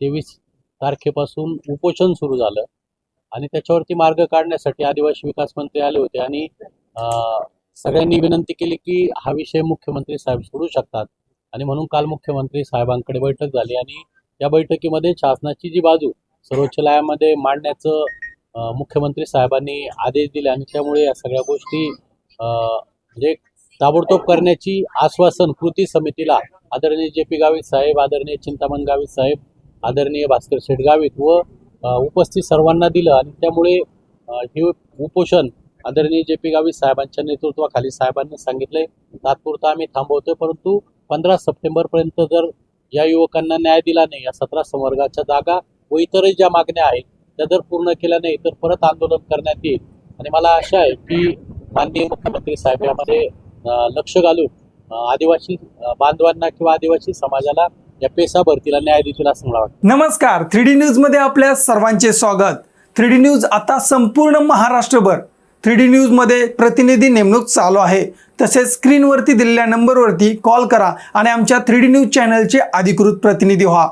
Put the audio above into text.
तेवीस तारखेपासून उपोषण सुरू झालं. आणि त्याच्यावरती मार्ग काढण्यासाठी आदिवासी विकास मंत्री आले होते. आणि अं, सगळ्यांनी विनंती केली की हा विषय मुख्यमंत्री साहेब सोडू शकतात. आणि म्हणून काल मुख्यमंत्री साहेबांकडे बैठक झाली. आणि या बैठकीमध्ये शासनाची जी बाजू सर्वोच्च न्यायालयामध्ये मांडण्याचं मुख्यमंत्री साहेबांनी आदेश दिले. आणि त्यामुळे या सगळ्या गोष्टी अं, म्हणजे ताबडतोब करण्याची आश्वासन कृती समितीला आदरणीय जे पी गावित साहेब आदरणीय चिंतामण गावित साहेब आदरणीय भास्कर शेटगावित व उपस्थित सर्वांना दिलं आणि त्यामुळे हे उपोषण आदरणीय जे पी गावित साहेबांच्या नेतृत्वाखाली साहेबांनी सांगितलंय. तात्पुरता आम्ही थांबवतोय परंतु पंधरा सप्टेंबरपर्यंत जर या युवकांना न्याय दिला नाही या सतरा संवर्गाच्या जागा व इतरही ज्या मागण्या आहेत त्या जर पूर्ण केल्या नाही तर परत आंदोलन करण्यात येईल. आणि मला आशा आहे की माननीय मुख्यमंत्री साहेब यामध्ये लक्ष घालून आदिवासी बांधवांना किंवा आदिवासी समाजाला या पेसा भरतीला न्याय देतील असं मला वाटतं. नमस्कार थ्री डी न्यूजमध्ये आपल्या सर्वांचे स्वागत. थ्री डी न्यूज आता संपूर्ण महाराष्ट्रभर. थ्री डी न्यूजमध्ये प्रतिनिधी नेमणूक चालू आहे. तसेच स्क्रीनवरती दिलेल्या नंबरवरती कॉल करा आणि आमच्या थ्री डी न्यूज चॅनलचे अधिकृत प्रतिनिधी व्हा.